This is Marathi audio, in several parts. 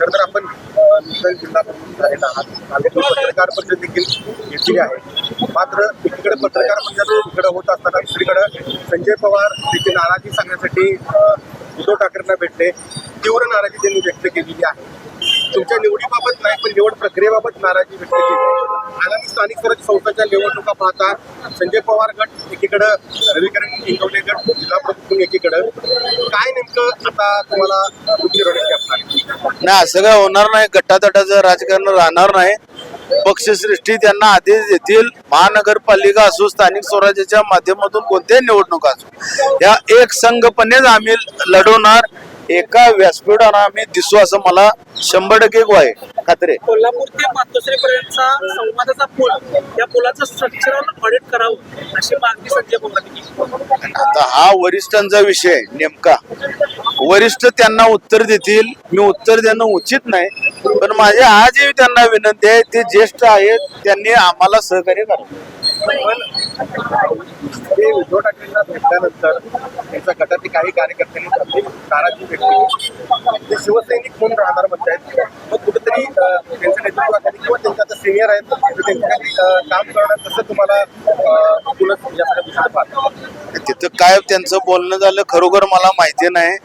खरं तर आपण जिल्हा आहात पत्रकार परिषद देखील घेतली आहे. मात्र एकीकडे पत्रकार परिषद इकडे होत असताना दुसरीकडे संजय पवार त्याची नाराजी सांगण्यासाठी अ, ठाकरेंना भेटले तीव्र नाराजी त्यांनी व्यक्त केलेली आहे. तुमच्या निवडीबाबत नाही पण निवड प्रक्रियेबाबत नाराजी व्यक्त केली आगामी स्थानिक स्वराज्य संस्थांच्या निवडणुका पाहता संजय पवार गट एकीकडं रविकरण इंगवले गट जिल्हा प्रमुख एकीकडं. काय नेमकं आता तुम्हाला नाही असं काय होणार नाही. गट्टातटाचं राजकारण राहणार नाही. पक्षश्रेष्ठी त्यांना आदेश देतील. महानगरपालिका असो स्थानिक स्वराज्याच्या माध्यमातून कोणत्याही निवडणुका असो. या एक संघपणेच आम्ही लढवणार. एका व्यासपीठावर आम्ही दिसू असं मला शंभर टक्के आहे. खात्री. कोल्हापूर ते मातोश्री पर्यंतचा संवादाचा पूल या पुलाचं स्ट्रक्चरल ऑडिट करावं अशी मागणी संजय पवारांनी केली आता हा वरिष्ठांचा विषय नेमका. वरिष्ठ त्यांना उत्तर देतील. मी उत्तर देणं उचित नाही. पण माझी आजही त्यांना विनंती आहे ते ज्येष्ठ आहेत त्यांनी आम्हाला सहकार्य करावं ते उद्धव ठाकरेंना भेटल्यानंतर त्यांच्या गटातील काही कार्यकर्त्यांनी आपली नाराजी व्यक्त केली. ते शिवसैनिक म्हणून राहणार म्हणतायत मग कुठेतरी अ, त्यांच्या नेतृत्वाखाली किंवा त्यांच्या आता सिनियर आहेत त्यांच्याखाली काम करणं कसं तुम्हाला या सगळ्या गोष्टी तिथं काय त्यांचं बोलणं झालं खरोखर मला माहिती नाही.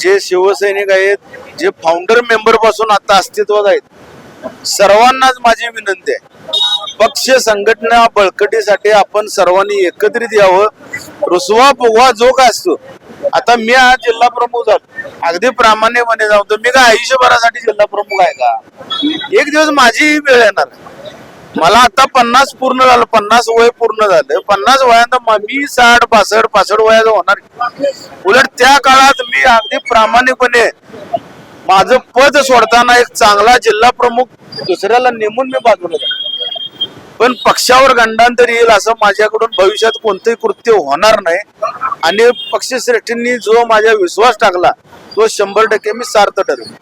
जे शिवसैनिक आहेत जे फाउंडर मेंबरपासून आता अस्तित्वात आहेत सर्वांनाच माझी विनंती आहे. पक्ष संघटना बळकटीसाठी आपण सर्वांनी एकत्रित यावं. रुसवा फुगवा जो काय असतो आता मी हा जिल्हा प्रमुख झालो. अगदी प्रामाण्यपणे जाऊन मी काय आयुष्यभरासाठी जिल्हा प्रमुख आहे का? एक दिवस माझी वेळ येणार. मला आता पन्नास पूर्ण झालं पन्नास वय पूर्ण झालं. पन्नास वयांत मी साठ पासष्ट पासष्ट वयाचं होणार. उलट त्या काळात अगदी प्रामाणिकपणे माझं पद सोडताना एक चांगला जिल्हा प्रमुख दुसऱ्याला नेमून मी बाजूला जातो. पण पक्षावर गंडांतर येईल असं माझ्याकडून भविष्यात कोणतंही कृत्य होणार नाही आणि पक्षश्रेष्ठींनी जो माझ्या विश्वास टाकला तो शंभर टक्के मी सार्थ ठरेल